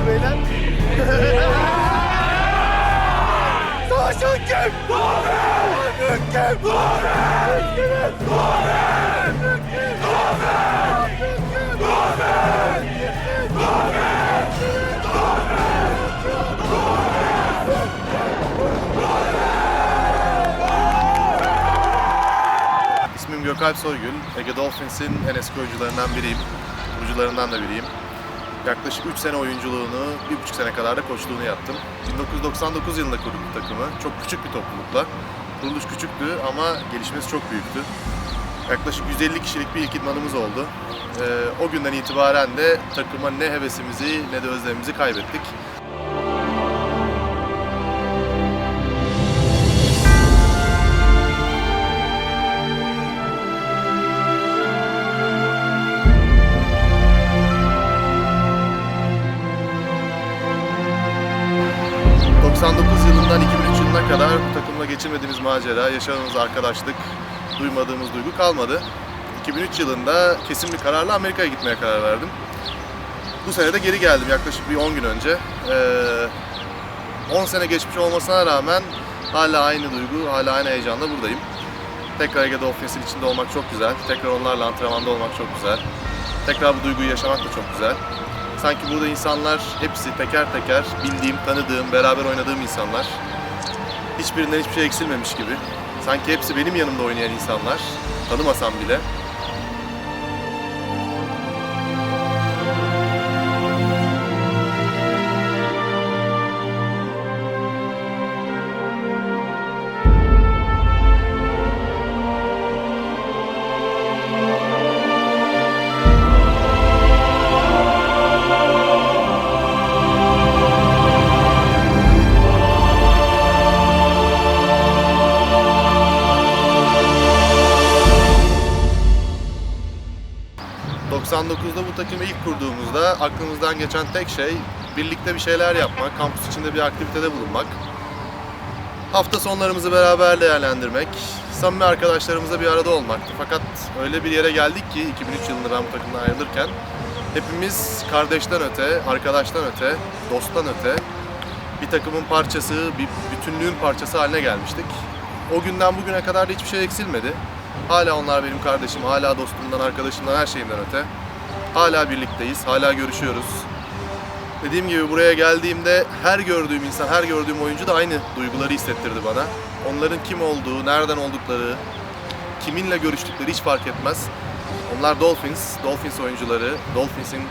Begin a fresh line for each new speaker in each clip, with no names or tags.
var beyler. Savaşın kim? Doğru! Büyük kim? Doğru! Büyük Doğru! İsmim Gökalp Soygül. Ege Dolphins'in en eski oyuncularından biriyim. Oyuncularından da biriyim. Yaklaşık 3 sene oyunculuğunu, 1,5 sene kadar da koçluğunu yaptım. 1999 yılında kurduk bu takımı. Çok küçük bir toplulukla. Kuruluş küçüktü ama gelişmesi çok büyüktü. Yaklaşık 150 kişilik bir ilk idmanımız oldu. Ee, o günden itibaren de takıma ne hevesimizi ne de özlemimizi kaybettik. 99 yılından 2003 yılına kadar bu takımla geçirmediğimiz macera, yaşadığımız arkadaşlık, duymadığımız duygu kalmadı. 2003 yılında kesin bir kararla Amerika'ya gitmeye karar verdim. Bu sene de geri geldim yaklaşık bir 10 gün önce. Ee, 10 sene geçmiş olmasına rağmen hala aynı duygu, hala aynı heyecanla buradayım. Tekrar Ege Dolphins'in içinde olmak çok güzel. Tekrar onlarla antrenmanda olmak çok güzel. Tekrar bu duyguyu yaşamak da çok güzel. Sanki burada insanlar hepsi teker teker bildiğim, tanıdığım, beraber oynadığım insanlar. Hiçbirinden hiçbir şey eksilmemiş gibi. Sanki hepsi benim yanımda oynayan insanlar. Tanımasam bile. Takımı ilk kurduğumuzda aklımızdan geçen tek şey... ...birlikte bir şeyler yapmak, kampüs içinde bir aktivitede bulunmak. Hafta sonlarımızı beraber değerlendirmek, samimi arkadaşlarımızla bir arada olmaktı. Fakat öyle bir yere geldik ki 2003 yılında ben bu takımdan ayrılırken... ...hepimiz kardeşten öte, arkadaştan öte, dosttan öte... ...bir takımın parçası, bir bütünlüğün parçası haline gelmiştik. O günden bugüne kadar da hiçbir şey eksilmedi. Hala onlar benim kardeşim, hala dostumdan, arkadaşımdan, her şeyimden öte. Hala birlikteyiz, hala görüşüyoruz. Dediğim gibi buraya geldiğimde her gördüğüm insan, her gördüğüm oyuncu da aynı duyguları hissettirdi bana. Onların kim olduğu, nereden oldukları, kiminle görüştükleri hiç fark etmez. Onlar Dolphins, Dolphins oyuncuları, Dolphins'in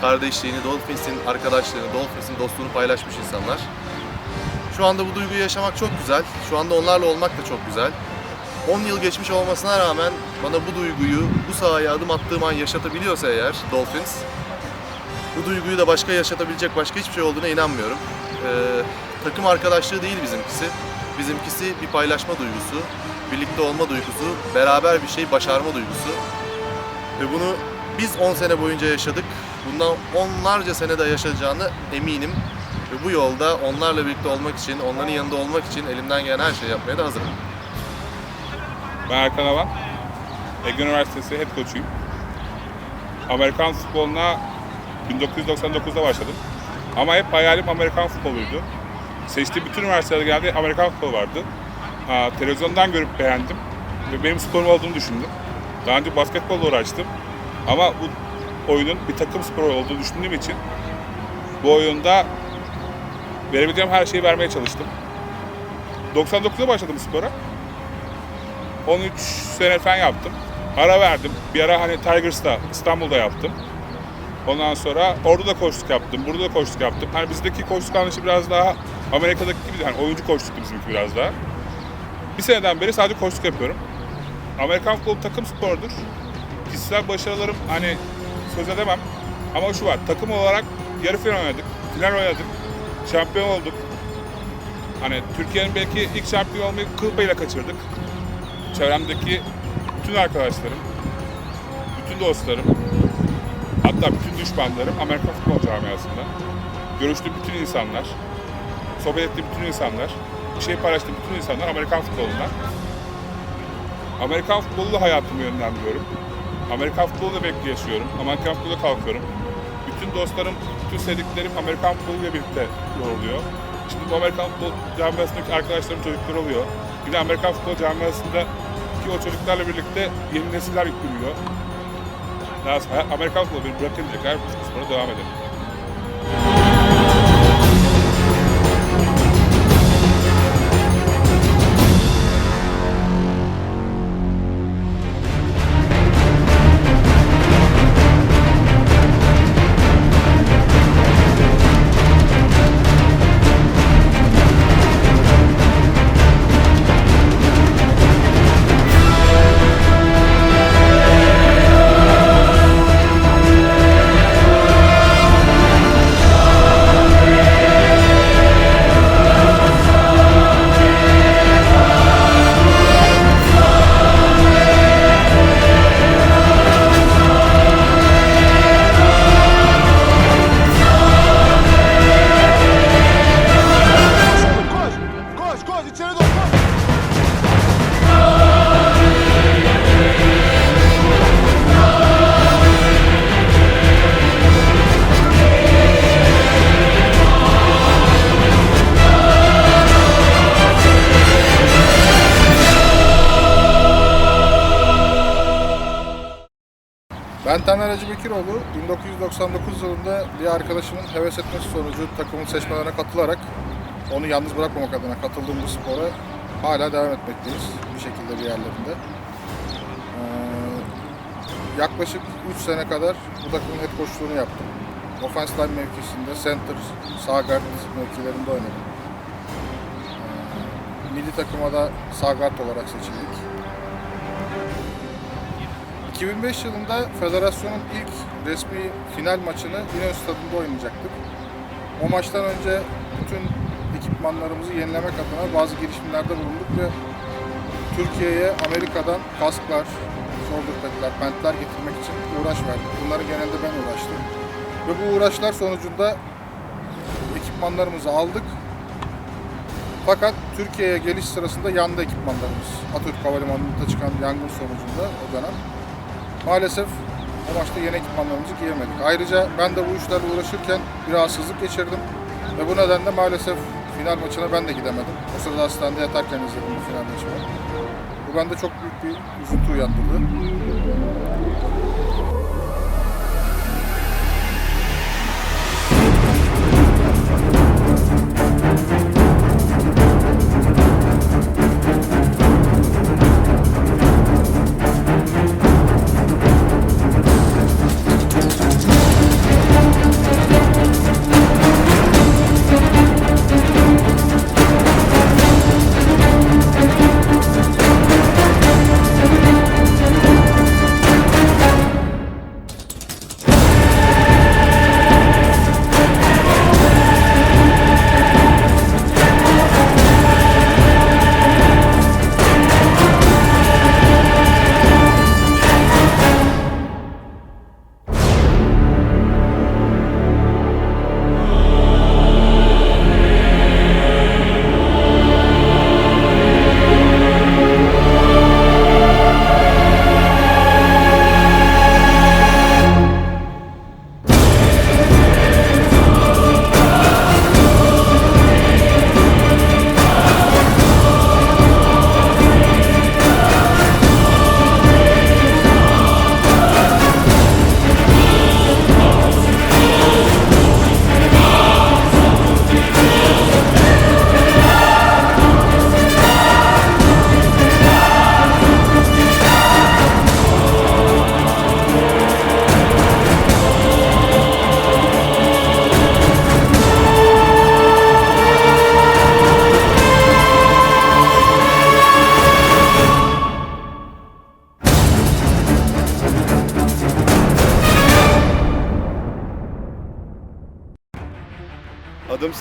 kardeşliğini, Dolphins'in arkadaşlığını, Dolphins'in dostluğunu paylaşmış insanlar. Şu anda bu duyguyu yaşamak çok güzel. Şu anda onlarla olmak da çok güzel. 10 yıl geçmiş olmasına rağmen bana bu duyguyu bu sahaya adım attığım an yaşatabiliyorsa eğer Dolphins bu duyguyu da başka yaşatabilecek başka hiçbir şey olduğuna inanmıyorum. Ee, takım arkadaşlığı değil bizimkisi. Bizimkisi bir paylaşma duygusu, birlikte olma duygusu, beraber bir şey başarma duygusu. Ve bunu biz 10 sene boyunca yaşadık. Bundan onlarca sene de yaşayacağını eminim. Ve bu yolda onlarla birlikte olmak için, onların yanında olmak için elimden gelen her şeyi yapmaya da hazırım.
Ben Erkan Alan. Ege Üniversitesi head coach'uyum. Amerikan futboluna 1999'da başladım. Ama hep hayalim Amerikan futboluydu. Seçtiğim bütün üniversitelerde geldi Amerikan futbolu vardı. Ha, televizyondan görüp beğendim ve benim sporum olduğunu düşündüm. Daha önce basketbolla uğraştım. Ama bu oyunun bir takım sporu olduğunu düşündüğüm için bu oyunda verebileceğim her şeyi vermeye çalıştım. 99'da başladım spora. 13 sene falan yaptım. Ara verdim. Bir ara hani Tigers'ta İstanbul'da yaptım. Ondan sonra orada da koçluk yaptım, burada da koçluk yaptım. Hani bizdeki koçluk anlayışı biraz daha Amerika'daki gibi hani oyuncu koçluktu bizimki biraz daha. Bir seneden beri sadece koçluk yapıyorum. Amerikan futbolu takım sporudur. Kişisel başarılarım hani söz edemem. Ama şu var, takım olarak yarı final oynadık, final oynadık, şampiyon olduk. Hani Türkiye'nin belki ilk şampiyon olmayı kıl kaçırdık çevremdeki bütün arkadaşlarım, bütün dostlarım, hatta bütün düşmanlarım Amerikan futbol camiasında. Görüştüğüm bütün insanlar, sohbet ettiğim bütün insanlar, bir şey paylaştığım bütün insanlar Amerikan futbolundan. Amerikan futboluyla hayatımı yönlendiriyorum. Amerikan futboluyla belki yaşıyorum. Amerikan futboluyla kalkıyorum. Bütün dostlarım, bütün sevdiklerim Amerikan futboluyla birlikte yoruluyor. Şimdi bu Amerikan futbol camiasındaki arkadaşlarım çocuklar oluyor. Yine Amerikan futbol camiasında ki o çocuklarla birlikte yeni nesiller sonra Amerikan futbolu beni bırakınca kadar bu devam ederim.
1999 yılında bir arkadaşımın heves etmesi sonucu takımın seçmelerine katılarak onu yalnız bırakmamak adına katıldığım bu spora hala devam etmekteyiz bir şekilde bir yerlerinde. Ee, yaklaşık 3 sene kadar bu takımın head coachluğunu yaptım. Offense line mevkisinde center, sağ guard mevkilerinde oynadım. Ee, milli takıma da sağ guard olarak seçildik. 2005 yılında federasyonun ilk resmi final maçını İnönü Stadı'nda oynayacaktık. O maçtan önce bütün ekipmanlarımızı yenilemek adına bazı girişimlerde bulunduk ve Türkiye'ye Amerika'dan kasklar, shoulder pad'ler, pentler getirmek için uğraş verdik. Bunların genelde ben uğraştım. Ve bu uğraşlar sonucunda ekipmanlarımızı aldık. Fakat Türkiye'ye geliş sırasında yandı ekipmanlarımız. Atatürk Havalimanı'nda çıkan yangın sonucunda o dönem. Maalesef o maçta yeni ekipmanlarımızı giyemedik. Ayrıca ben de bu işlerle uğraşırken bir rahatsızlık geçirdim. Ve bu nedenle maalesef final maçına ben de gidemedim. O sırada hastanede yatarken izledim bu final maçını. Bu bende çok büyük bir üzüntü uyandırdı.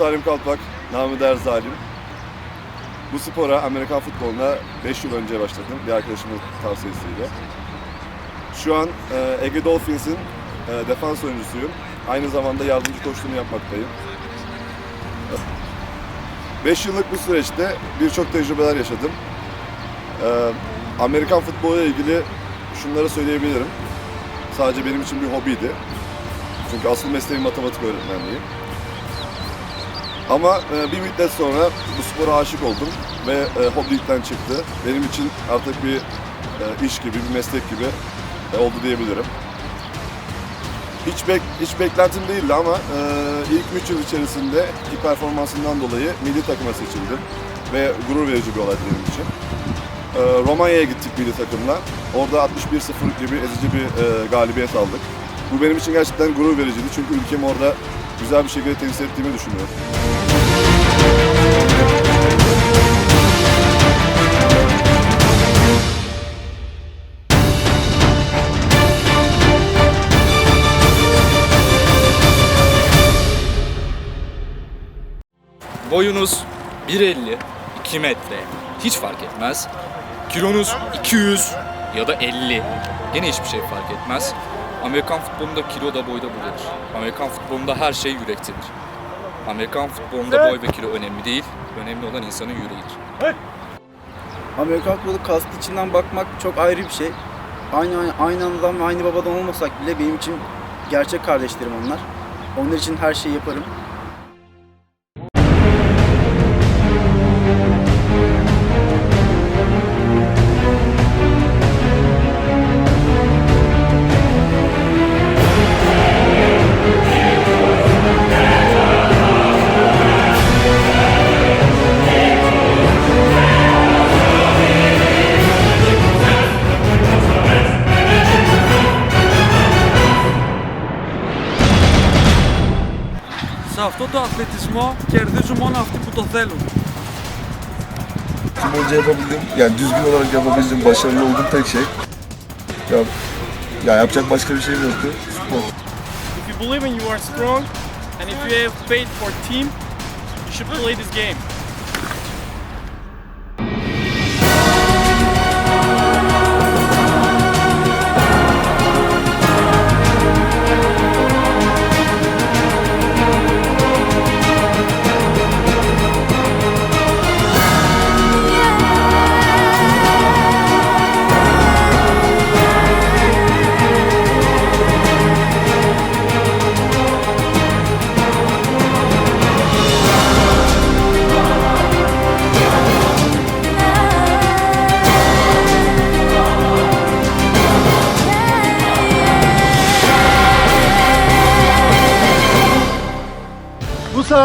Salim Kalpak, namı der Zalim. Bu spora, Amerikan futboluna 5 yıl önce başladım bir arkadaşımın tavsiyesiyle. Şu an e, Ege Dolphins'in e, defans oyuncusuyum. Aynı zamanda yardımcı koçluğunu yapmaktayım. 5 yıllık bu süreçte birçok tecrübeler yaşadım. E, Amerikan futbolu ile ilgili şunları söyleyebilirim. Sadece benim için bir hobiydi. Çünkü asıl mesleğim matematik öğretmenliği. Ama e, bir müddet sonra bu spora aşık oldum ve e, hobilikten çıktı. Benim için artık bir e, iş gibi, bir meslek gibi e, oldu diyebilirim. Hiç, bek, hiç beklentim değildi ama e, ilk 3 yıl içerisinde iyi performansından dolayı milli takıma seçildim. Ve gurur verici bir olay benim için. E, Romanya'ya gittik milli takımla. Orada 61-0 gibi ezici bir e, galibiyet aldık. Bu benim için gerçekten gurur vericiydi çünkü ülkemi orada güzel bir şekilde temsil ettiğimi düşünüyorum.
Boyunuz 1.50, 2 metre. Hiç fark etmez. Kilonuz 200 ya da 50. Gene hiçbir şey fark etmez. Amerikan futbolunda kilo da boyda bulunur. Amerikan futbolunda her şey yürektedir. Amerikan futbolunda boy ve kilo önemli değil. Önemli olan insanın yüreğidir.
Amerikan futbolu kastı içinden bakmak çok ayrı bir şey. Aynı, aynı anadan ve aynı babadan olmasak bile benim için gerçek kardeşlerim onlar. Onlar için her şeyi yaparım.
το αθλητισμό κερδίζουν μόνο αυτοί που το θέλουν.
Tüm boyunca yapabildiğim, yani düzgün olarak yapabildiğim, başarılı olduğum tek şey. Ya, ya yapacak başka bir şeyim yoktu. Spor.
If you believe in you are strong and if you have faith for team, you should play this game.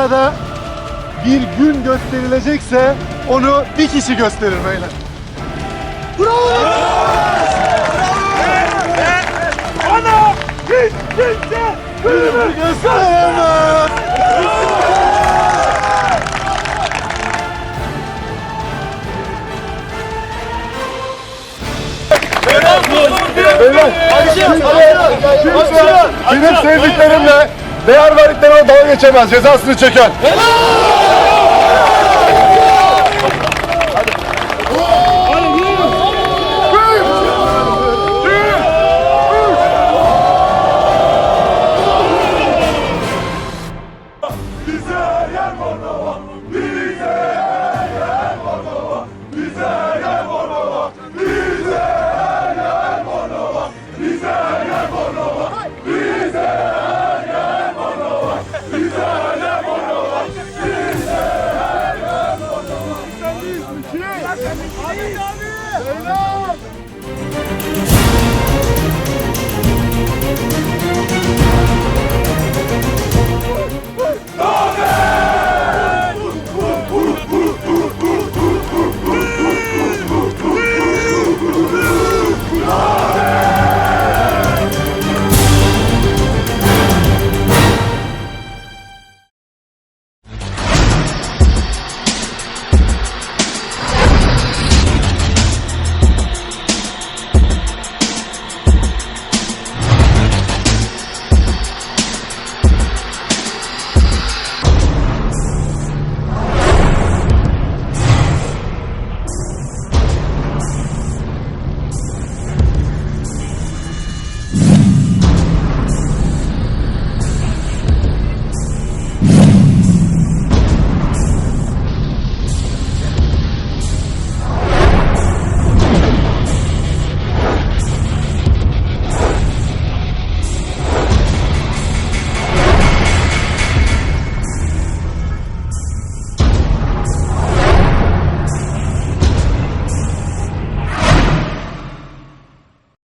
Sahada bir gün gösterilecekse onu bir kişi gösterir beyler. Bravo! Bravo! Hiç kimse günümü gösteremez! Beyler, kimse benim sevdiklerimle değer verdiklerime dalga geçemez, cezasını çeker.